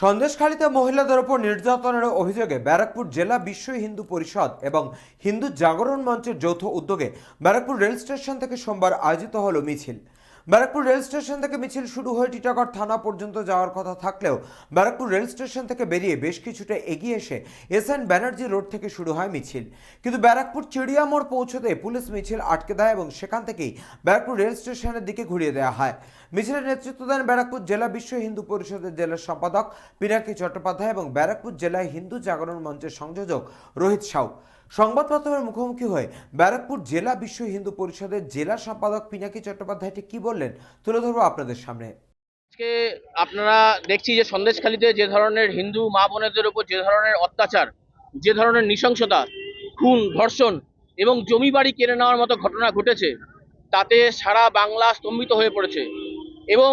সন্দেশখালীতে মহিলাদের ওপর নির্যাতনের অভিযোগে ব্যারাকপুর জেলা বিশ্ব হিন্দু পরিষদ এবং হিন্দু জাগরণ মঞ্চের যৌথ উদ্যোগে ব্যারাকপুর রেল স্টেশন থেকে সোমবার আয়োজিত হল মিছিল। ব্যারাকপুর রেল স্টেশন থেকে মিছিল শুরু হয়ে টিটাগড় থানা পর্যন্ত যাওয়ার কথা থাকলেও ব্যারাকপুর রেল স্টেশন থেকে বেরিয়ে বেশ কিছুটা এগিয়ে এসে এস এন ব্যানার্জি রোড থেকে শুরু হয় মিছিল। কিন্তু ব্যারাকপুর চিড়িয়ামোড় পৌঁছতে পুলিশ মিছিল আটকে দেয় এবং সেখান থেকেই ব্যারাকপুর রেল স্টেশনের দিকে ঘুরিয়ে দেওয়া হয়। মিছিলের নেতৃত্ব দেন ব্যারাকপুর জেলা বিশ্ব হিন্দু পরিষদের জেলা সম্পাদক পিনাকি চট্টোপাধ্যায় এবং ব্যারাকপুর জেলায় হিন্দু জাগরণ মঞ্চের সংযোজক রোহিত সাউ। সংবাদ মাধ্যমের মুখোমুখি হয়ে ব্যারাকপুর জেলা বিশ্ব হিন্দু পরিষদের জেলা সম্পাদক পিনাকি চট্টোপাধ্যায়টি কি বললেন, তুলে ধরবো আপনাদের সামনে। আজকে আপনারা দেখছি যে সন্দেশখালীতে যে ধরনের হিন্দু মা বোনেদের উপর যে ধরনের অত্যাচার, যে ধরনের নৃশংসতা, খুন, ধর্ষণ এবং জমি বাড়ি কেড়ে নেওয়ার মতো ঘটনা ঘটেছে, তাতে সারা বাংলা স্তম্ভিত হয়ে পড়েছে। এবং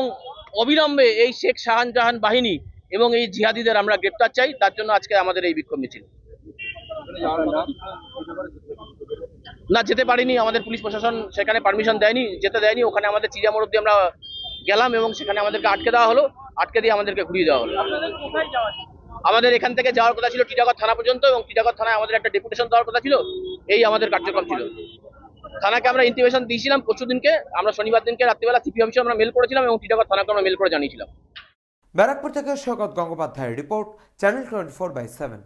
অবিলম্বে এই শেখ শাহানজাহান বাহিনী এবং এই জিহাদিদের আমরা গ্রেপ্তার চাই তার জন্য আজকে আমাদের এই বিক্ষোভ মিছিল। না যেতে পারিনি আমাদের পুলিশ প্রশাসন সেখানে পারমিশন দেয়নি যেতে দেয়নি ওখানে আমাদের চিড়িয়ামোড় অব্দি আমরা গেলাম এবং সেখানে আমাদেরকে আটকে দেওয়া হলো আটকে দিয়ে আমাদেরকে ঘুরিয়ে দেওয়া হলো। আমাদের এখান থেকে যাওয়ার কথা ছিল টিটাগড় থানা পর্যন্ত এবং টিটাগড় থানায় আমাদের একটা ডেপুটেশন দেওয়ার কথা ছিল এই আমাদের কার্যক্রম ছিল। থানাকে আমরা ইন্টিমেশন দিয়েছিলাম পরশু দিনকে। আমরা শনিবার দিনকে রাত্রিবেলা সিপি অফিসে আমরা মেল করেছিলাম এবং টিটাগড় থানাকে আমরা মেল করে জানিয়েছিলাম। ব্যারাকপুর থেকে শকত গঙ্গোপাধ্যায়ের report channel twenty four by seven